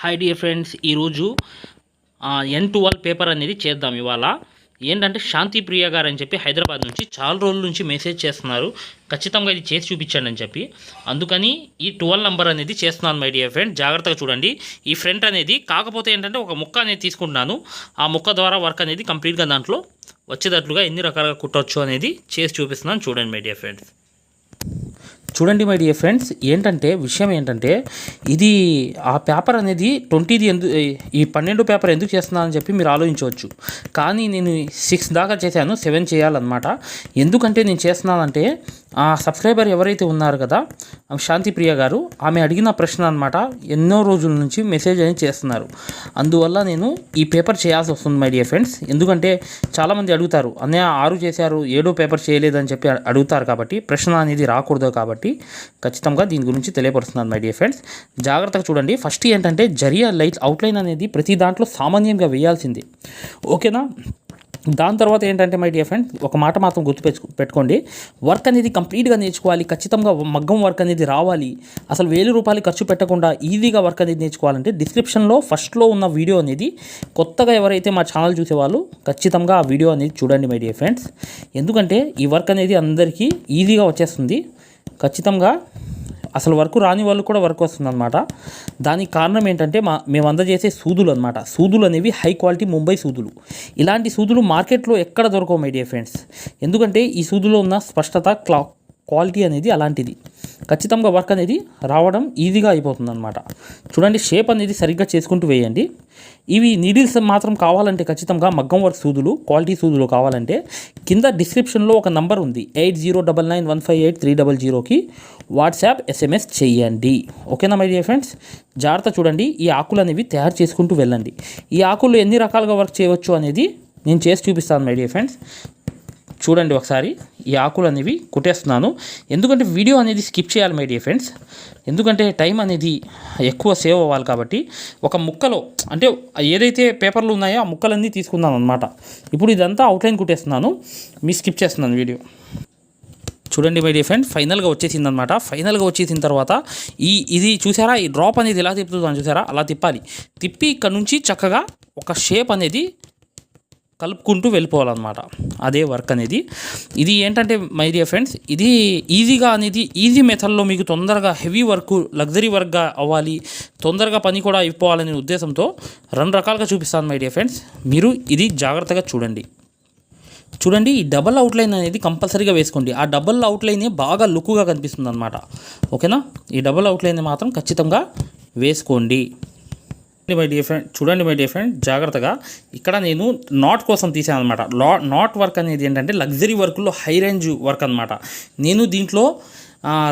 Hi dear friends ఈరోజు ఎన్ twelve paper అనేది చేద్దాం ఇవాళ. ఏంటంటే శాంతి ప్రియ గారు అని చెప్పి హైదరాబాద్ నుంచి చాలా రోజుల నుంచి మెసేజ్ చేస్తున్నారు. ఖచ్చితంగా ఇది చేసి చూపించండి అని చెప్పి. అందుకని ఈ ట్వెల్వ్ నెంబర్ అనేది చేస్తున్నాను మై డియర్ ఫ్రెండ్ జాగ్రత్తగా చూడండి. ఈ ఫ్రంట్ అనేది కాకపోతే ఏంటంటే ఒక ముక్క అనేది తీసుకుంటున్నాను. ఆ ముక్క ద్వారా వర్క్ అనేది కంప్లీట్గా దాంట్లో వచ్చేటట్లుగా ఎన్ని రకాలుగా కుట్టవచ్చు అనేది చేసి చూపిస్తున్నాను. చూడండి మై డియర్ ఫ్రెండ్స్ చూడండి మై డియర్ ఫ్రెండ్స్ ఏంటంటే విషయం ఏంటంటే ఇది ఆ పేపర్ అనేది ట్వంటీది ఎందు ఈ పన్నెండు పేపర్ ఎందుకు చేస్తున్నానని చెప్పి మీరు ఆలోచించవచ్చు. కానీ నేను సిక్స్ దాకా చేశాను సెవెన్ చేయాలన్నమాట. ఎందుకంటే నేను చేస్తున్నానంటే ఆ సబ్స్క్రైబర్ ఎవరైతే ఉన్నారు కదా శాంతిప్రియ శాంతి ప్రియ గారు ఆమె అడిగిన ప్రశ్న అనమాట ఎన్నో రోజుల నుంచి మెసేజ్ అనేది చేస్తున్నారు. అందువల్ల నేను ఈ పేపర్ చేయాల్సి వస్తుంది మై డియర్ ఫ్రెండ్స్ ఎందుకంటే చాలామంది అడుగుతారు అన్నయ్య ఆరు చేశారు ఏడో పేపర్ చేయలేదని చెప్పి అడుగుతారు కాబట్టి ప్రశ్న అనేది రాకూడదు కాబట్టి ఖచ్చితంగా దీని గురించి తెలియపరుస్తున్నాను మై డియర్ ఫ్రెండ్స్ జాగ్రత్తగా చూడండి. ఫస్ట్ ఏంటంటే జరియా లైట్ అవుట్లైన్ అనేది ప్రతి దాంట్లో సామాన్యంగా వేయాల్సింది. ఓకేనా? దాని తర్వాత ఏంటంటే మై డియర్ ఫ్రెండ్ ఒక మాట మాత్రం గుర్తు పెట్టుకోండి. వర్క్ అనేది కంప్లీట్గా నేర్చుకోవాలి. ఖచ్చితంగా మగ్గం వర్క్ అనేది రావాలి. అసలు వేలు రూపాయలు ఖర్చు పెట్టకుండా ఈజీగా వర్క్ అనేది నేర్చుకోవాలంటే డిస్క్రిప్షన్లో ఫస్ట్లో ఉన్న వీడియో అనేది కొత్తగా ఎవరైతే మా ఛానల్ చూసేవాళ్ళు ఖచ్చితంగా ఆ వీడియో అనేది చూడండి మై డియర్ ఫ్రెండ్స్ ఎందుకంటే ఈ వర్క్ అనేది అందరికీ ఈజీగా వచ్చేస్తుంది. ఖచ్చితంగా అసలు వర్క్ రాని వాళ్ళు కూడా వర్క్ వస్తుందన్నమాట. దానికి కారణం ఏంటంటే మా మేము అందజేసే సూదులు అనమాట సూదులు అనేవి హై క్వాలిటీ ముంబై సూదులు. ఇలాంటి సూదులు మార్కెట్లో ఎక్కడ దొరకవు మై డియర్ ఫ్రెండ్స్ ఎందుకంటే ఈ సూదులో ఉన్న స్పష్టత క్లా క్వాలిటీ అనేది అలాంటిది. ఖచ్చితంగా వర్క్ అనేది రావడం ఈజీగా అయిపోతుంది అనమాట చూడండి షేప్ అనేది సరిగ్గా చేసుకుంటూ వేయండి. ఇవి నీడిల్స్ మాత్రం కావాలంటే ఖచ్చితంగా మగ్గం వర్క్ సూదులు క్వాలిటీ సూదులు కావాలంటే కింద డిస్క్రిప్షన్లో ఒక నంబర్ ఉంది eight zero double nine one five eight three double జీరోకి. వాట్సాప్ ఎస్ఎంఎస్ చేయండి. ఓకేనా మై డియర్ ఫ్రెండ్స్ జాగ్రత్త చూడండి ఈ ఆకులు అనేవి తయారు చేసుకుంటూ వెళ్ళండి. ఈ ఆకులు ఎన్ని రకాలుగా వర్క్ చేయవచ్చు అనేది నేను చేసి చూపిస్తాను మై డియర్ ఫ్రెండ్స్ చూడండి ఒకసారి ఈ ఆకులు అనేవి కుట్టేస్తున్నాను. ఎందుకంటే వీడియో అనేది స్కిప్ చేయాలి మై డియర్ ఫ్రెండ్స్. ఎందుకంటే టైం అనేది ఎక్కువ సేవ్ అవ్వాలి కాబట్టి ఒక ముక్కలో అంటే ఏదైతే పేపర్లు ఉన్నాయో ఆ ముక్కలన్నీ తీసుకున్నాను అనమాట ఇప్పుడు ఇదంతా అవుట్లైన్ కుట్టేస్తున్నాను. మీ స్కిప్ చేస్తున్నాను వీడియో. చూడండి మై డియర్ ఫ్రెండ్ ఫైనల్గా వచ్చేసింది అనమాట ఫైనల్గా వచ్చేసిన తర్వాత ఈ ఇది చూసారా? ఈ డ్రాప్ అనేది ఎలా తిప్పుతుందని చూసారా? అలా తిప్పాలి. తిప్పి ఇక్కడ నుంచి చక్కగా ఒక షేప్ అనేది కలుపుకుంటూ వెళ్ళిపోవాలన్నమాట. అదే వర్క్ అనేది. ఇది ఏంటంటే మై డియర్ ఫ్రెండ్స్ ఇది ఈజీగా అనేది ఈజీ మెథడ్లో మీకు తొందరగా హెవీ వర్క్ లగ్జరీ వర్క్గా అవ్వాలి తొందరగా పని కూడా అయిపోవాలనే ఉద్దేశంతో రెండు రకాలుగా చూపిస్తాను మై డియర్ ఫ్రెండ్స్ మీరు ఇది జాగ్రత్తగా చూడండి. చూడండి ఈ డబల్ అవుట్లైన్ అనేది కంపల్సరీగా వేసుకోండి. ఆ డబల్ అవుట్లైనే బాగా లుక్గా కనిపిస్తుంది అనమాట ఓకేనా? ఈ డబల్ అవుట్లైన్ మాత్రం ఖచ్చితంగా వేసుకోండి. మై డియర్ ఫ్రెండ్ చూడండి మై డియర్ ఫ్రెండ్ జాగ్రత్తగా. ఇక్కడ నేను నాట్ కోసం తీసాను అనమాట లా నాట్ వర్క్ అనేది ఏంటంటే లగ్జరీ వర్క్లో హై రేంజ్ వర్క్ అనమాట నేను దీంట్లో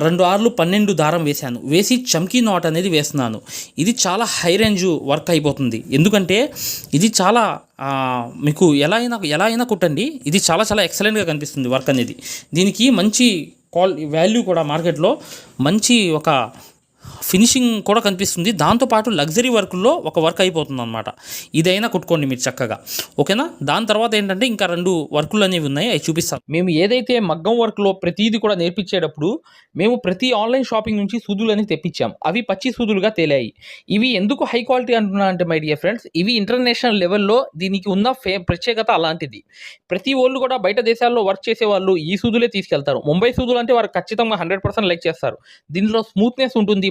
రెండు ఆర్లు పన్నెండు దారం వేశాను. వేసి చమ్కీ నాట్ అనేది వేస్తున్నాను. ఇది చాలా హై రేంజ్ వర్క్ అయిపోతుంది. ఎందుకంటే ఇది చాలా మీకు ఎలా అయినా ఎలా అయినా కుట్టండి. ఇది చాలా చాలా ఎక్సలెంట్గా కనిపిస్తుంది వర్క్ అనేది. దీనికి మంచి క్వాల్ వాల్యూ కూడా మార్కెట్లో మంచి ఒక ఫినిషింగ్ కూడా కనిపిస్తుంది. దాంతోపాటు లగ్జరీ వర్క్లో ఒక వర్క్ అయిపోతుంది అనమాట ఇదైనా కుట్టుకోండి మీరు చక్కగా. ఓకేనా? దాని తర్వాత ఏంటంటే ఇంకా రెండు వర్కులు అనేవి ఉన్నాయి. అవి చూపిస్తాం మేము ఏదైతే మగ్గం వర్క్లో ప్రతిదీ కూడా నేర్పించేటప్పుడు మేము ప్రతి ఆన్లైన్ షాపింగ్ నుంచి సూదులు అనేవి తెప్పించాం. అవి పచ్చి సూదులుగా తేలాయి. ఇవి ఎందుకు హై క్వాలిటీ అంటున్నా అంటే మై డియర్ ఫ్రెండ్స్ ఇవి ఇంటర్నేషనల్ లెవెల్లో దీనికి ఉన్న ఫే ప్రత్యేకత అలాంటిది. ప్రతి వాళ్ళు కూడా బయట దేశాల్లో వర్క్ చేసే వాళ్ళు ఈ సూదులే తీసుకెళ్తారు. ముంబై సూదులు అంటే వారు ఖచ్చితంగా హండ్రెడ్ పర్సెంట్ లైక్ చేస్తారు. దీనిలో స్మూత్నెస్ ఉంటుంది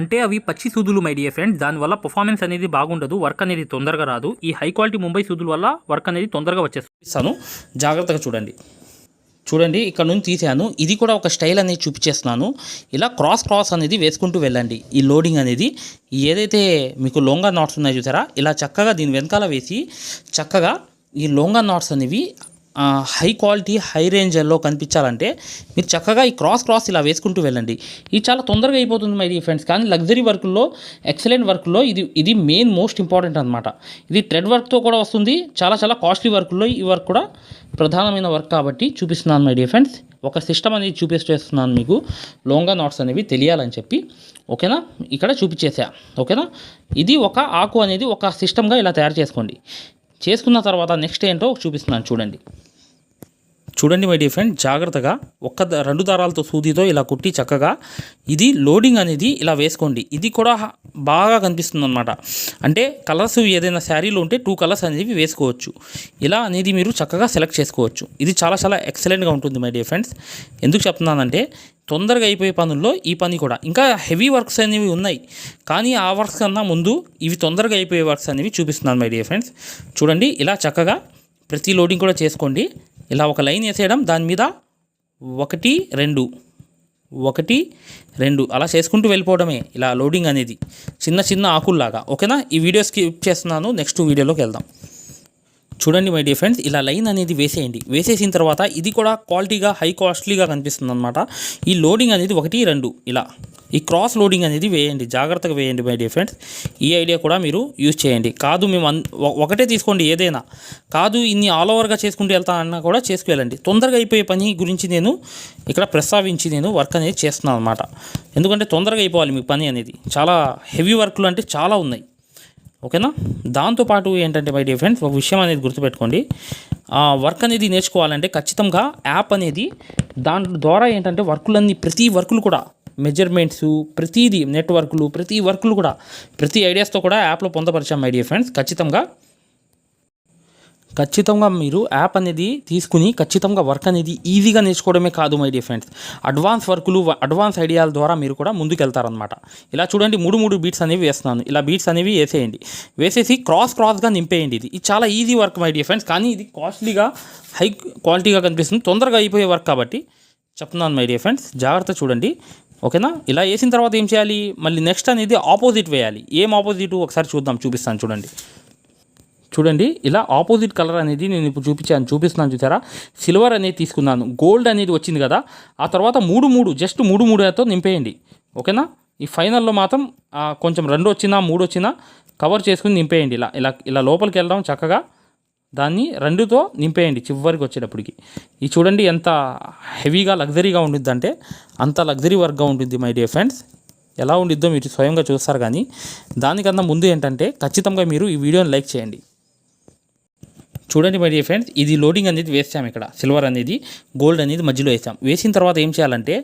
అంటే అవి పచ్చి సూదులు మై డియర్ ఫ్రెండ్స్ దానివల్ల పర్ఫార్మెన్స్ అనేది బాగుండదు వర్క్ అనేది తొందరగా రాదు. ఈ హై క్వాలిటీ ముంబై సూదుల వల్ల వర్క్ అనేది తొందరగా వచ్చేస్తాను జాగ్రత్తగా చూడండి. చూడండి ఇక్కడ నుంచి తీసాను ఇది కూడా ఒక స్టైల్ అనేది చూపించేస్తున్నాను. ఇలా క్రాస్ క్రాస్ అనేది వేసుకుంటూ వెళ్ళండి. ఈ లోడింగ్ అనేది ఏదైతే మీకు లోంగా నాట్స్ ఉన్నాయో చూసారా? ఇలా చక్కగా దీని వెనకాల వేసి చక్కగా ఈ లోంగా నాట్స్ అనేవి హై క్వాలిటీ హై రేంజ్లో కనిపించాలంటే మీరు చక్కగా ఈ క్రాస్ క్రాస్ ఇలా వేసుకుంటూ వెళ్ళండి. ఇది చాలా తొందరగా అయిపోతుంది మై ఫ్రెండ్స్ కానీ లగ్జరీ వర్క్లో ఎక్సలెంట్ వర్క్లో ఇది ఇది మెయిన్ మోస్ట్ ఇంపార్టెంట్ అనమాట ఇది ట్రెడ్ వర్క్తో కూడా వస్తుంది చాలా చాలా కాస్ట్లీ వర్క్లో ఈ వర్క్ కూడా ప్రధానమైన వర్క్ కాబట్టి చూపిస్తున్నాను మై డియర్ ఫ్రెండ్స్ ఒక సిస్టమ్ అనేది చూపిస్తున్నాను మీకు. లోంగా నాట్స్ అనేవి తెలియాలని చెప్పి. ఓకేనా? ఇక్కడ చూపించేసా. ఓకేనా? ఇది ఒక ఆకు అనేది ఒక సిస్టమ్గా ఇలా తయారు చేసుకోండి. చేసుకున్న తర్వాత నెక్స్ట్ ఏంటో చూపిస్తున్నాను చూడండి. చూడండి మై డియర్ ఫ్రెండ్ జాగ్రత్తగా ఒక్క ద- రెండు దారాలతో సూదితో ఇలా కుట్టి చక్కగా ఇది లోడింగ్ అనేది ఇలా వేసుకోండి. ఇది కూడా బాగా కనిపిస్తుంది అనమాట అంటే కలర్స్ ఏదైనా శారీలో ఉంటే టూ కలర్స్ అనేవి వేసుకోవచ్చు. ఇలా అనేది మీరు చక్కగా సెలెక్ట్ చేసుకోవచ్చు. ఇది చాలా చాలా ఎక్సలెంట్గా ఉంటుంది మై డియర్ ఫ్రెండ్స్ ఎందుకు చెప్తున్నానంటే తొందరగా అయిపోయే పనుల్లో ఈ పని కూడా. ఇంకా హెవీ వర్క్స్ అనేవి ఉన్నాయి. కానీ ఆ వర్క్స్ కన్నా ముందు ఇవి తొందరగా అయిపోయే వర్క్స్ అనేవి చూపిస్తున్నాను మై డియర్ ఫ్రెండ్స్ చూడండి ఇలా చక్కగా ప్రతి లోడింగ్ కూడా చేసుకోండి. ఇలా ఒక లైన్ వేసేయడం దాని మీద ఒకటి రెండు. ఒకటి రెండు. అలా చేసుకుంటూ వెళ్ళిపోవడమే ఇలా లోడింగ్ అనేది. చిన్న చిన్న ఆకుల్లాగా. ఓకేనా? ఈ వీడియో స్కిప్ చేస్తున్నాను. నెక్స్ట్ వీడియోలోకి వెళ్దాం. చూడండి మై డియర్ ఫ్రెండ్స్ ఇలా లైన్ అనేది వేసేయండి. వేసేసిన తర్వాత ఇది కూడా క్వాలిటీగా హై కాస్ట్లీగా కనిపిస్తుంది అనమాట ఈ లోడింగ్ అనేది ఒకటి రెండు ఇలా. ఈ క్రాస్ లోడింగ్ అనేది వేయండి జాగ్రత్తగా వేయండి మై డియర్ ఫ్రెండ్స్. ఈ ఐడియా కూడా మీరు యూజ్ చేయండి. కాదు మేము అన్- ఒకటే తీసుకోండి ఏదైనా. కాదు ఇన్ని ఆల్ ఓవర్గా చేసుకుంటూ వెళ్తా అన్నా కూడా చేసుకువెళ్ళండి. తొందరగా అయిపోయే పని గురించి నేను ఇక్కడ ప్రస్తావించి నేను వర్క్ అనేది చేస్తున్నాను అనమాట ఎందుకంటే తొందరగా అయిపోవాలి మీ పని అనేది. చాలా హెవీ వర్క్లు అంటే చాలా ఉన్నాయి. ఓకేనా? దాంతోపాటు ఏంటంటే మై డియర్ ఫ్రెండ్స్ ఒక విషయం అనేది గుర్తుపెట్టుకోండి. వర్క్ అనేది నేర్చుకోవాలంటే ఖచ్చితంగా యాప్ అనేది దాని ద్వారా ఏంటంటే వర్కులన్నీ ప్రతి వర్కులు కూడా మెజర్మెంట్స్ ప్రతిదీ నెట్వర్క్లు ప్రతి వర్కులు కూడా ప్రతి ఐడియాస్తో కూడా యాప్లో పొందపరిచాం మై డియర్ ఫ్రెండ్స్ ఖచ్చితంగా ఖచ్చితంగా మీరు యాప్ అనేది తీసుకుని ఖచ్చితంగా వర్క్ అనేది ఈజీగా నేర్చుకోవడమే కాదు మై డియర్ ఫ్రెండ్స్. అడ్వాన్స్ వర్కులు అడ్వాన్స్ ఐడియాల ద్వారా మీరు కూడా ముందుకు వెళ్తారనమాట ఇలా చూడండి మూడు మూడు బీట్స్ అనేవి వేస్తున్నాను. ఇలా బీట్స్ అనేవి వేసేయండి. వేసేసి క్రాస్ క్రాస్గా నింపేయండి ఇది ఇది. చాలా easy work my dear friends. కానీ ఇది కాస్ట్లీగా హై క్వాలిటీగా కనిపిస్తుంది. తొందరగా అయిపోయే వర్క్ కాబట్టి చెప్తున్నాను మై డియర్ ఫ్రెండ్స్. జాగ్రత్త చూడండి. ఓకేనా? ఇలా వేసిన తర్వాత ఏం చేయాలి? మళ్ళీ నెక్స్ట్ అనేది ఆపోజిట్ వేయాలి. ఏం ఆపోజిట్? ఒకసారి చూద్దాం చూపిస్తాను చూడండి. చూడండి ఇలా ఆపోజిట్ కలర్ అనేది నేను ఇప్పుడు చూపించాను చూపిస్తున్నాను చూసారా? సిల్వర్ అనేది తీసుకున్నాను. గోల్డ్ అనేది వచ్చింది కదా ఆ తర్వాత మూడు మూడు జస్ట్ మూడు మూడుతో నింపేయండి. ఓకేనా ఈ ఫైనల్లో మాత్రం కొంచెం రెండు వచ్చినా మూడు వచ్చినా కవర్ చేసుకుని నింపేయండి. ఇలా ఇలా ఇలా లోపలికి వెళ్ళడం చక్కగా. దాన్ని రెండుతో నింపేయండి చివరికి వచ్చేటప్పటికి. ఇది చూడండి ఎంత హెవీగా లగ్జరీగా ఉండిద్ది అంటే అంత లగ్జరీ వర్క్గా ఉంటుంది మై డియర్ ఫ్రెండ్స్ ఎలా ఉండిద్దో మీరు స్వయంగా చూస్తారు కానీ దానికన్నా ముందు ఏంటంటే ఖచ్చితంగా మీరు ఈ వీడియోని లైక్ చేయండి. చూడండి మై డియర్ ఫ్రెండ్స్ ఇది లోడింగ్ అనేది వేసాం ఇక్కడ. సిల్వర్ అనేది గోల్డ్ అనేది మధ్యలో వేసాం వేసిన తర్వాత ఏం చేయాలంటే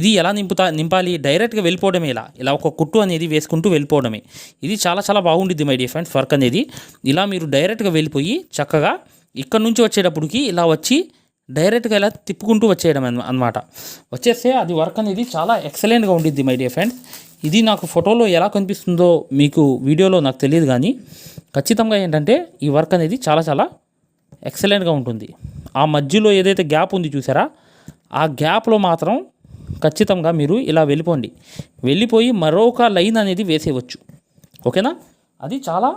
ఇది ఎలా నింపుతా నింపాలి? డైరెక్ట్గా వెళ్ళిపోవడమే ఇలా. ఇలా ఒక కుట్టు అనేది వేసుకుంటూ వెళ్ళిపోవడమే. ఇది చాలా చాలా బాగుండిద్ది మై డియర్ ఫ్రెండ్స్ వర్క్ అనేది. ఇలా మీరు డైరెక్ట్గా వెళ్ళిపోయి చక్కగా ఇక్కడ నుంచి వచ్చేటప్పటికి ఇలా వచ్చి డైరెక్ట్గా ఇలా తిప్పుకుంటూ వచ్చేయడం అనమాట. అన్నమాట వచ్చేస్తే అది వర్క్ అనేది చాలా ఎక్సలెంట్గా ఉండిద్ది మై డియర్ ఫ్రెండ్స్ ఇది నాకు ఫోటోలో ఎలా కనిపిస్తుందో మీకు వీడియోలో నాకు తెలియదు కానీ ఖచ్చితంగా ఏంటంటే ఈ వర్క్ అనేది చాలా చాలా ఎక్సలెంట్గా ఉంటుంది. ఆ మధ్యలో ఏదైతే గ్యాప్ ఉంది చూసారా? ఆ గ్యాప్లో మాత్రం ఖచ్చితంగా మీరు ఇలా వెళ్ళిపోండి. వెళ్ళిపోయి మరొక లైన్ అనేది వేసేయవచ్చు. ఓకేనా? అది చాలా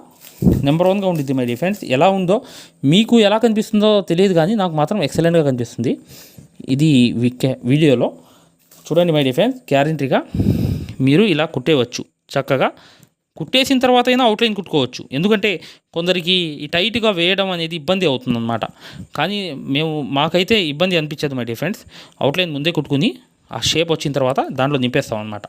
నెంబర్ వన్గా ఉండిద్ది మై డిఫెండ్స్ ఎలా ఉందో మీకు ఎలా కనిపిస్తుందో తెలియదు కానీ నాకు మాత్రం ఎక్సలెంట్గా కనిపిస్తుంది. ఇది వీడియోలో. చూడండి మై డిఫెన్స్ గ్యారంటీగా మీరు ఇలా కుట్టేయవచ్చు చక్కగా కుట్టేసిన తర్వాత అయినా అవుట్లైన్ కుట్టుకోవచ్చు. ఎందుకంటే కొందరికి ఈ టైట్గా వేయడం అనేది ఇబ్బంది అవుతుందన్నమాట. కానీ మేము మాకైతే ఇబ్బంది అనిపించదు మై డియర్ ఫ్రెండ్స్. అవుట్లైన్ ముందే కుట్టుకుని ఆ షేప్ వచ్చిన తర్వాత దాంట్లో నింపేస్తాం అనమాట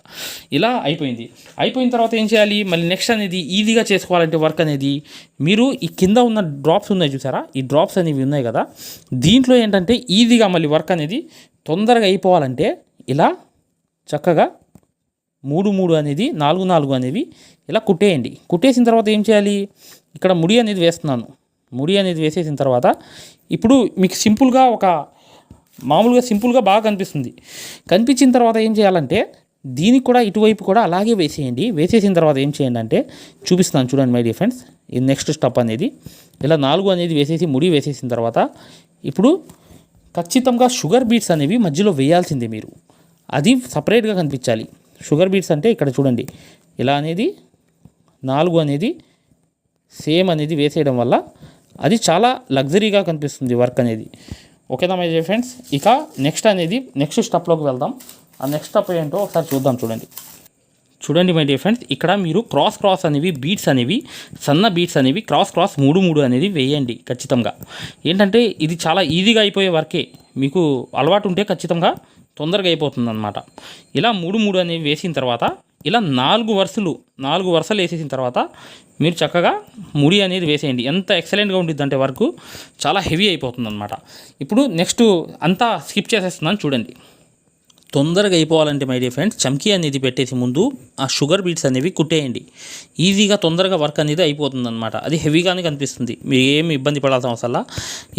ఇలా అయిపోయింది. అయిపోయిన తర్వాత ఏం చేయాలి? మళ్ళీ నెక్స్ట్ అనేది ఈజీగా చేసుకోవాలంటే వర్క్ అనేది. మీరు ఈ కింద ఉన్న డ్రాప్స్ ఉన్నాయి చూసారా? ఈ డ్రాప్స్ అనేవి ఉన్నాయి కదా? దీంట్లో ఏంటంటే ఈజీగా మళ్ళీ వర్క్ అనేది తొందరగా అయిపోవాలంటే ఇలా చక్కగా మూడు మూడు అనేది నాలుగు నాలుగు అనేవి ఇలా కుట్టేయండి. కుట్టేసిన తర్వాత ఏం చేయాలి? ఇక్కడ ముడి అనేది వేస్తున్నాను. ముడి అనేది వేసేసిన తర్వాత ఇప్పుడు మీకు సింపుల్గా ఒక మామూలుగా సింపుల్గా బాగా కనిపిస్తుంది. కనిపించిన తర్వాత ఏం చేయాలంటే దీనికి కూడా ఇటువైపు కూడా అలాగే వేసేయండి. వేసేసిన తర్వాత ఏం చేయండి అంటే చూపిస్తాను చూడండి మై డియర్ ఫ్రెండ్స్. ఇది నెక్స్ట్ స్టెప్ అనేది. ఇలా నాలుగు అనేది వేసేసి ముడి వేసేసిన తర్వాత ఇప్పుడు ఖచ్చితంగా షుగర్ బీట్స్ అనేవి మధ్యలో వేయాల్సిందే మీరు. అది సపరేట్గా కనిపించాలి. షుగర్ బీట్స్ అంటే ఇక్కడ చూడండి. ఇలా అనేది నాలుగు అనేది సేమ్ అనేది వేసేయడం వల్ల అది చాలా లగ్జరీగా కనిపిస్తుంది వర్క్ అనేది. ఓకేనా మై డియర్ ఫ్రెండ్స్ ఇక నెక్స్ట్ అనేది నెక్స్ట్ స్టెప్లోకి వెళ్దాం. ఆ నెక్స్ట్ స్టెప్ ఏంటో ఒకసారి చూద్దాం చూడండి. చూడండి మై డియర్ ఫ్రెండ్స్ ఇక్కడ మీరు క్రాస్ క్రాస్ అనేవి బీట్స్ అనేవి సన్న బీట్స్ అనేవి క్రాస్ క్రాస్ మూడు మూడు అనేది వేయండి ఖచ్చితంగా. ఏంటంటే ఇది చాలా ఈజీగా అయిపోయే వర్కే. మీకు అలవాటు ఉంటే ఖచ్చితంగా తొందరగా అయిపోతుంది అనమాట ఇలా మూడు మూడు అనేవి వేసిన తర్వాత ఇలా నాలుగు వరుసలు నాలుగు వరుసలు వేసేసిన తర్వాత మీరు చక్కగా ముడి అనేది వేసేయండి. ఎంత ఎక్సలెంట్గా ఉంటుంది అంటే వరకు చాలా హెవీ అయిపోతుంది అనమాట ఇప్పుడు నెక్స్ట్ అంతా స్కిప్ చేసేస్తున్నాను చూడండి. తొందరగా అయిపోవాలంటే మై డియర్ ఫ్రెండ్స్ చమ్కీ అనేది పెట్టేసి ముందు ఆ షుగర్ బీట్స్ అనేవి కుట్టేయండి. ఈజీగా తొందరగా వర్క్ అనేది అయిపోతుంది అనమాట అది హెవీగానే కనిపిస్తుంది. మీరు ఏమి ఇబ్బంది పడాల్సిన అవసరం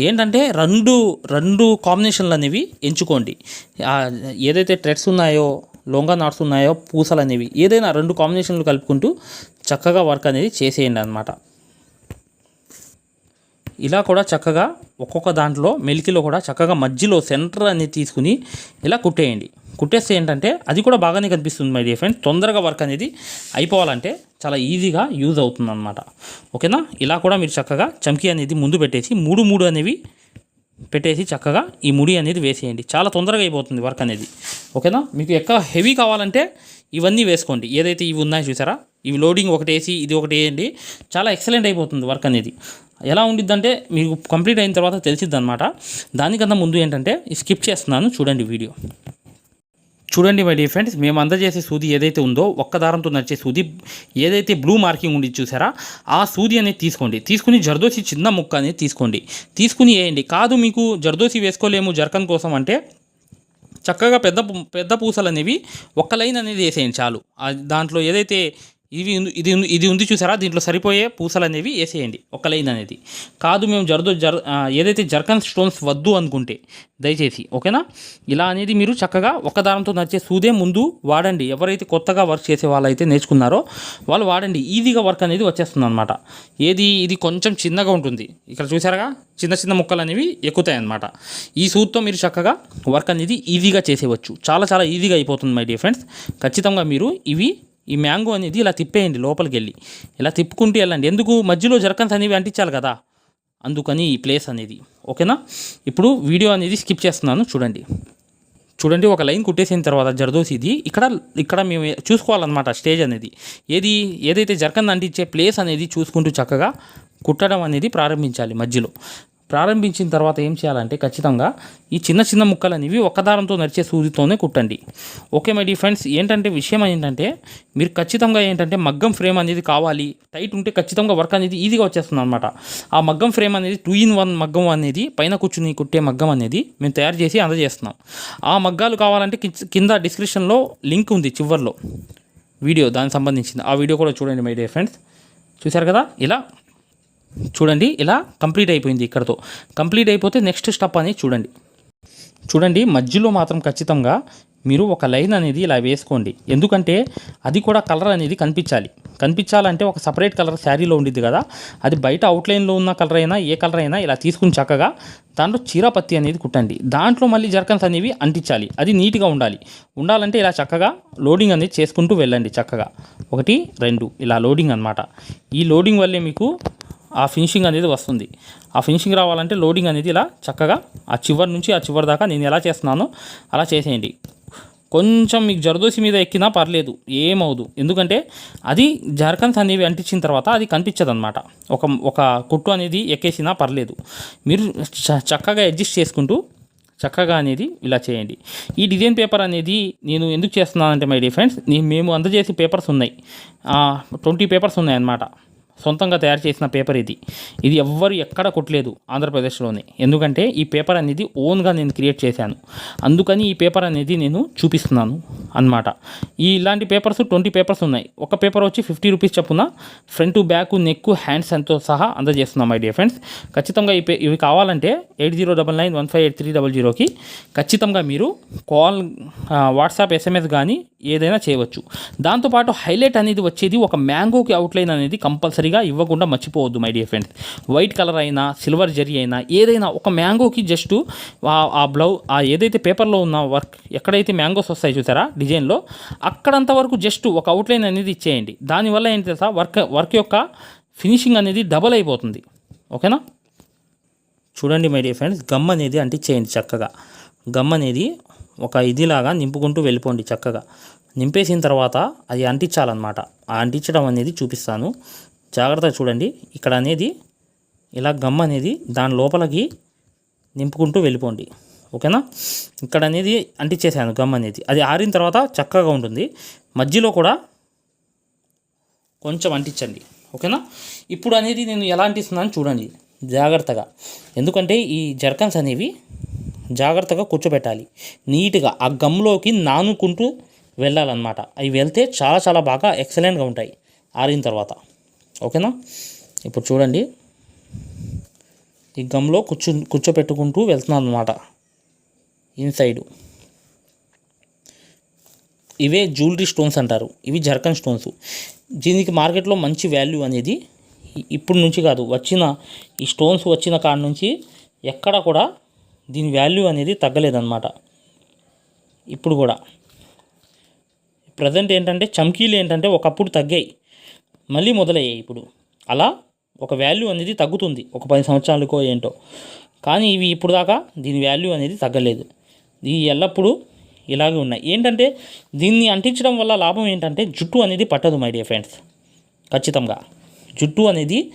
ఏంటంటే రెండు రెండు కాంబినేషన్లు అనేవి ఎంచుకోండి. ఏదైతే ట్రెడ్స్ ఉన్నాయో లొంగా నాట్స్ ఉన్నాయో పూసలు అనేవి ఏదైనా రెండు కాంబినేషన్లు కలుపుకుంటూ చక్కగా వర్క్ అనేది చేసేయండి అనమాట ఇలా కూడా చక్కగా ఒక్కొక్క దాంట్లో మెలికిలో కూడా చక్కగా మధ్యలో సెంటర్ అనేది తీసుకుని ఇలా కుట్టేయండి. కుట్టేస్తే ఏంటంటే అది కూడా బాగానే కనిపిస్తుంది మై డియర్ ఫ్రెండ్స్ తొందరగా వర్క్ అనేది అయిపోవాలంటే చాలా ఈజీగా యూజ్ అవుతుంది అనమాట ఓకేనా? ఇలా కూడా మీరు చక్కగా చమ్కీ అనేది ముందు పెట్టేసి మూడు మూడు అనేవి పెట్టేసి చక్కగా ఈ ముడి అనేది వేసేయండి. చాలా తొందరగా అయిపోతుంది వర్క్ అనేది. ఓకేనా? మీకు ఎక్క హెవీ కావాలంటే ఇవన్నీ వేసుకోండి. ఏదైతే ఇవి ఉన్నాయో చూసారా? ఇవి లోడింగ్ ఒకటి వేసి ఇది ఒకటి వేయండి. చాలా ఎక్సలెంట్ అయిపోతుంది వర్క్ అనేది. ఎలా ఉండిద్దంటే మీకు కంప్లీట్ అయిన తర్వాత తెలిసిద్ది అనమాట దానికన్నా ముందు ఏంటంటే స్కిప్ చేస్తున్నాను చూడండి వీడియో చూడండి మై డియర్ ఫ్రెండ్స్ మేము అందజేసే సూది ఏదైతే ఉందో ఒక్క దారంతో నడిచే సూది ఏదైతే బ్లూ మార్కింగ్ ఉండి చూసారా ఆ సూది అనేది తీసుకోండి. తీసుకుని జర్దోసి చిన్న ముక్క అనేది తీసుకోండి. తీసుకుని వేయండి. కాదు మీకు జర్దోసి వేసుకోలేము జర్కన్ కోసం అంటే చక్కగా పెద్ద పెద్ద పూసలు అనేవి ఒక్క లైన్ అనేది వేసేయండి చాలు. దాంట్లో ఏదైతే ఇవి ఇది ఉంది- ఇది ఉంది చూసారా? దీంట్లో సరిపోయే పూసలు అనేవి వేసేయండి ఒక లైన్ అనేది. కాదు మేము జరదో జర్ ఏదైతే జర్కన్ స్టోన్స్ వద్దు అనుకుంటే దయచేసి ఓకేనా? ఇలా అనేది మీరు చక్కగా ఒక దారంతో నడిచే సూదే ముందు వాడండి. ఎవరైతే కొత్తగా వర్క్ చేసే వాళ్ళైతే నేర్చుకున్నారో వాళ్ళు వాడండి. ఈజీగా వర్క్ అనేది వచ్చేస్తుంది అనమాట ఏది? ఇది కొంచెం చిన్నగా ఉంటుంది. ఇక్కడ చూసారుగా? చిన్న చిన్న ముక్కలు అనేవి ఎక్కుతాయి అన్నమాట ఈ సూత్తో మీరు చక్కగా వర్క్ అనేది ఈజీగా చేసేవచ్చు. చాలా చాలా ఈజీగా అయిపోతుంది మై డియర్ ఫ్రెండ్స్. ఖచ్చితంగా మీరు ఇవి ఈ మ్యాంగో అనేది ఇలా తిప్పేయండి లోపలికి వెళ్ళి. ఇలా తిప్పుకుంటూ వెళ్ళండి. ఎందుకు? మధ్యలో జరకన్స్ అనేవి అంటించాలి కదా. అందుకని ఈ ప్లేస్ అనేది. ఓకేనా? ఇప్పుడు వీడియో అనేది స్కిప్ చేస్తున్నాను. చూడండి. చూడండి ఒక లైన్ కుట్టేసిన తర్వాత జరదోసి ఇది. ఇక్కడ ఇక్కడ మేము చూసుకోవాలన్నమాట స్టేజ్ అనేది. ఏది? ఏదైతే జర్కన్ అంటించే ప్లేస్ అనేది చూసుకుంటూ చక్కగా కుట్టడం అనేది ప్రారంభించాలి మధ్యలో. ప్రారంభించిన తర్వాత ఏం చేయాలంటే ఖచ్చితంగా ఈ చిన్న చిన్న ముక్కలు అనేవి ఒక్కదారంతో నడిచే సూదితోనే కుట్టండి. ఓకే మై డీ ఫ్రెండ్స్ ఏంటంటే విషయం ఏంటంటే మీరు ఖచ్చితంగా ఏంటంటే మగ్గం ఫ్రేమ్ అనేది కావాలి టైట్ ఉంటే ఖచ్చితంగా వర్క్ అనేది ఈజీగా వచ్చేస్తుంది అనమాట ఆ మగ్గం ఫ్రేమ్ అనేది టూ ఇన్ వన్ మగ్గం అనేది పైన కూర్చుని కుట్టే మగ్గం అనేది మేము తయారు చేసి అందజేస్తున్నాం. ఆ మగ్గాలు కావాలంటే కింద- కింద డిస్క్రిప్షన్లో లింక్ ఉంది చివర్లో. వీడియో దానికి సంబంధించింది. ఆ వీడియో కూడా చూడండి మై డియర్ ఫ్రెండ్స్. చూశారు కదా? ఇలా చూడండి ఇలా కంప్లీట్ అయిపోయింది ఇక్కడతో. కంప్లీట్ అయిపోతే నెక్స్ట్ స్టెప్ అనేది చూడండి. చూడండి మధ్యలో మాత్రం ఖచ్చితంగా మీరు ఒక లైన్ అనేది ఇలా వేసుకోండి. ఎందుకంటే అది కూడా కలర్ అనేది కనిపించాలి. కనిపించాలంటే ఒక సపరేట్ కలర్ శారీలో ఉండిద్ది కదా. అది బయట అవుట్లైన్లో ఉన్న కలర్ అయినా ఏ కలర్ అయినా ఇలా తీసుకుని చక్కగా దాంట్లో చీరపత్తి అనేది కుట్టండి. దాంట్లో మళ్ళీ జర్కన్స్ అనేవి అంటించాలి. అది నీట్గా ఉండాలి. ఉండాలంటే ఇలా చక్కగా లోడింగ్ అనేది చేసుకుంటూ వెళ్ళండి చక్కగా. ఒకటి రెండు ఇలా లోడింగ్ అన్నమాట. ఈ లోడింగ్ వల్లే మీకు ఆ ఫినిషింగ్ అనేది వస్తుంది. ఆ ఫినిషింగ్ రావాలంటే లోడింగ్ అనేది ఇలా చక్కగా ఆ చివరి నుంచి ఆ చివరి దాకా నేను ఎలా చేస్తున్నానో అలా చేసేయండి. కొంచెం మీకు జరదోసి మీద ఎక్కినా పర్లేదు ఏమవుదు. ఎందుకంటే అది జర్కన్స్ అనేవి అంటించిన తర్వాత అది కనిపించదు అనమాట ఒక ఒక కుట్టు అనేది ఎక్కేసినా పర్లేదు. మీరు చ- చక్కగా అడ్జస్ట్ చేసుకుంటూ చక్కగా అనేది ఇలా చేయండి. ఈ డిజైన్ పేపర్ అనేది నేను ఎందుకు చేస్తున్నానంటే మై డియర్ ఫ్రెండ్స్ నేను మేము అందజేసి పేపర్స్ ఉన్నాయి. ట్వంటీ పేపర్స్ ఉన్నాయి అన్నమాట సొంతంగా తయారు చేసిన పేపర్ ఇది. ఇది ఎవ్వరు ఎక్కడ కొట్టలేదు ఆంధ్రప్రదేశ్లోనే. ఎందుకంటే ఈ పేపర్ అనేది ఓన్గా నేను క్రియేట్ చేశాను. అందుకని ఈ పేపర్ అనేది నేను చూపిస్తున్నాను అన్నమాట. ఈ ఇలాంటి పేపర్స్ ట్వంటీ పేపర్స్ ఉన్నాయి. ఒక పేపర్ వచ్చి ఫిఫ్టీ రూపీస్ చప్పున ఫ్రంట్ బ్యాక్ నెక్ హ్యాండ్స్ అంతో సహా అందజేస్తున్నాం మై డియర్ ఫ్రెండ్స్. ఖచ్చితంగా ఈ పే ఇవి కావాలంటే eight zero double nine one five eight three double జీరోకి ఖచ్చితంగా మీరు కాల్ వాట్సాప్ ఎస్ఎంఎస్ కానీ ఏదైనా చేయవచ్చు. దాంతోపాటు హైలైట్ అనేది వచ్చేది ఒక మ్యాంగోకి అవుట్లైన్ అనేది కంపల్సరీ. కంపల్సరీగా ఇవ్వకుండా మర్చిపోవద్దు my dear friends white colour అయినా సిల్వర్ జరీ అయినా ఏదైనా ఒక మ్యాంగోకి జస్ట్ ఆ బ్లౌ ఆ ఏదైతే పేపర్లో ఉన్న వర్క్ ఎక్కడైతే మ్యాంగోస్ వస్తాయి చూసారా డిజైన్లో అక్కడంత వరకు జస్ట్ ఒక అవుట్లైన్ అనేది ఇచ్చేయండి. దానివల్ల ఏంటి తెలుసా వర్క్ వర్క్ యొక్క ఫినిషింగ్ అనేది డబల్ అయిపోతుంది. ఓకేనా చూడండి మై డియర్ ఫ్రెండ్స్ గమ్ అనేది అంటించేయండి చక్కగా. గమ్ అనేది ఒక ఇదిలాగా నింపుకుంటూ వెళ్ళిపోండి చక్కగా. నింపేసిన తర్వాత అది అంటించాలన్నమాట. ఆ అంటించడం అనేది చూపిస్తాను. జాగ్రత్తగా చూడండి. ఇక్కడ అనేది ఇలా గమ్ అనేది దాని లోపలికి నింపుకుంటూ వెళ్ళిపోండి. ఓకేనా? ఇక్కడ అనేది అంటించేసాను గమ్ అనేది. అది ఆరిన తర్వాత చక్కగా ఉంటుంది. మధ్యలో కూడా కొంచెం అంటించండి. ఓకేనా? ఇప్పుడు అనేది నేను ఎలా అంటిస్తున్నాను చూడండి. జాగ్రత్తగా. ఎందుకంటే ఈ జర్కన్స్ అనేవి జాగ్రత్తగా కూర్చోబెట్టాలి. నీట్గా ఆ గమ్లోకి నానుకుంటూ వెళ్ళాలన్నమాట. అవి వెళ్తే చాలా చాలా బాగా ఎక్సలెంట్గా ఉంటాయి. ఆరిన తర్వాత. ఓకేనా? ఇప్పుడు చూడండి. ఈ గమ్లో కూర్చో కూర్చోపెట్టుకుంటూ వెళ్తున్నాను అనమాట ఇన్సైడు ఇవే జ్యువెలరీ స్టోన్స్ అంటారు. ఇవి జర్కన్ స్టోన్స్ దీనికి మార్కెట్లో మంచి వాల్యూ అనేది ఇప్పుడు నుంచి కాదు వచ్చిన ఈ స్టోన్స్ వచ్చిన కాడ నుంచి ఎక్కడ కూడా దీని వాల్యూ అనేది తగ్గలేదన్నమాట. ఇప్పుడు కూడా. ప్రజెంట్ ఏంటంటే చమ్కీలు ఏంటంటే ఒకప్పుడు తగ్గాయి. మళ్ళీ మొదలయ్యాయి ఇప్పుడు. అలా ఒక వాల్యూ అనేది తగ్గుతుంది. ఒక పది సంవత్సరాలకో ఏంటో. కానీ ఇవి ఇప్పుడు దాకా దీని వాల్యూ అనేది తగ్గలేదు. ఇది ఎల్లప్పుడూ ఇలాగే ఉన్నాయి. ఏంటంటే దీన్ని అంటించడం వల్ల లాభం ఏంటంటే జుట్టు అనేది పట్టదు మై డియర్ ఫ్రెండ్స్ ఖచ్చితంగా. జుట్టు అనేది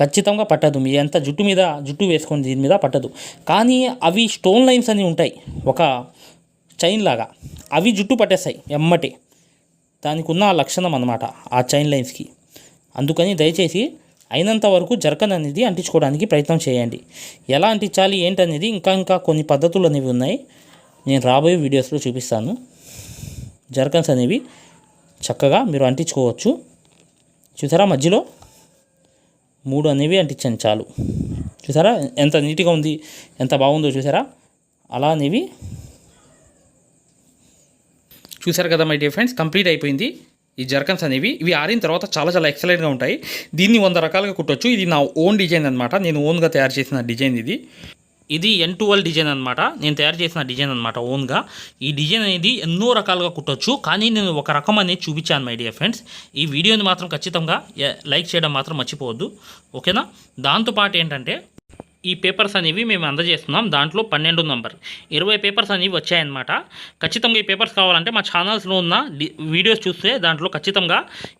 ఖచ్చితంగా పట్టదు. మీ అంత జుట్టు మీద జుట్టు వేసుకొని దీని మీద పట్టదు. కానీ అవి స్టోన్ లైన్స్ అని ఉంటాయి. ఒక చైన్ లాగా. అవి జుట్టు పట్టేస్తాయి ఎమ్మటే. దానికి ఉన్న ఆ లక్షణం అనమాట ఆ చైన్ లైన్స్కి అందుకని దయచేసి అయినంత వరకు జర్కన్ అనేది అంటించుకోవడానికి ప్రయత్నం చేయండి. ఎలా అంటించాలి ఏంటనేది ఇంకా ఇంకా కొన్ని పద్ధతులు అనేవి ఉన్నాయి. నేను రాబోయే వీడియోస్లో చూపిస్తాను. జర్కన్స్ అనేవి చక్కగా మీరు అంటించుకోవచ్చు. చూసారా మధ్యలో? మూడు అనేవి అంటించండి చాలు. చూసారా? ఎంత నీట్గా ఉంది ఎంత బాగుందో చూసారా? అలా అనేవి. చూసారు కదా మై డియర్ ఫ్రెండ్స్ కంప్లీట్ అయిపోయింది. ఈ జర్కన్స్ అనేవి ఇవి ఆరిన తర్వాత చాలా చాలా ఎక్సలెంట్గా ఉంటాయి. దీన్ని వంద రకాలుగా కుట్టొచ్చు. ఇది నా ఓన్ డిజైన్ అనమాట నేను ఓన్గా తయారు చేసిన డిజైన్ ఇది. ఇది ఎన్ టువల్ డిజైన్ అనమాట నేను తయారు చేసిన డిజైన్ అనమాట ఓన్గా ఈ డిజైన్ అనేది ఎన్నో రకాలుగా కుట్టొచ్చు. కానీ నేను ఒక రకం అనేది చూపించాను మై డియర్ ఫ్రెండ్స్ ఈ వీడియోని మాత్రం ఖచ్చితంగా లైక్ చేయడం మాత్రం మర్చిపోవద్దు. ఓకేనా? దాంతోపాటు ఏంటంటే ఈ పేపర్స్ అనేవి మేము అందజేస్తున్నాం. దాంట్లో పన్నెండు నంబర్. ఇరవై పేపర్స్ అనేవి వచ్చాయన్నమాట. ఖచ్చితంగా ఈ పేపర్స్ కావాలంటే మా ఛానల్స్లో ఉన్న వీడియోస్ చూస్తే దాంట్లో ఖచ్చితంగా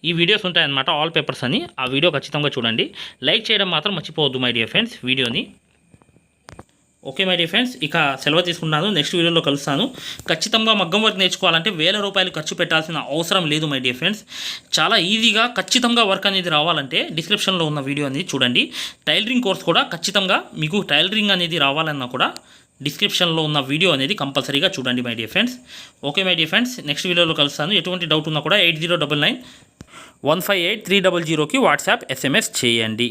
ఈ వీడియోస్ ఉంటాయన్నమాట. ఆల్ పేపర్స్ అని. ఆ వీడియో ఖచ్చితంగా చూడండి. లైక్ చేయడం మాత్రం మర్చిపోవద్దు మై డియర్ ఫ్రెండ్స్. వీడియోని ఓకే మై డియర్ ఫ్రెండ్స్ ఇక సెలవు తీసుకున్నాను. నెక్స్ట్ వీడియోలో కలుస్తాను. ఖచ్చితంగా మగ్గం వర్క్ నేర్చుకోవాలంటే వేల రూపాయలు ఖర్చు పెట్టాల్సిన అవసరం లేదు మై డియర్ ఫ్రెండ్స్ చాలా ఈజీగా ఖచ్చితంగా వర్క్ అనేది రావాలంటే డిస్క్రిప్షన్లో ఉన్న వీడియో అనేది చూడండి. టైలరింగ్ కోర్స్ కూడా ఖచ్చితంగా మీకు టైలరింగ్ అనేది రావాలన్నా కూడా డిస్క్రిప్షన్లో ఉన్న వీడియో అనేది కంపల్సరీగా చూడండి my dear friends okay my dear friends next వీడియోలో కలుస్తాను. ఎటువంటి డౌట్ ఉన్నా కూడా eight zero double nine one five eight three double జీరోకి వాట్సాప్ ఎస్ఎంఎస్ చేయండి.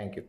Thank you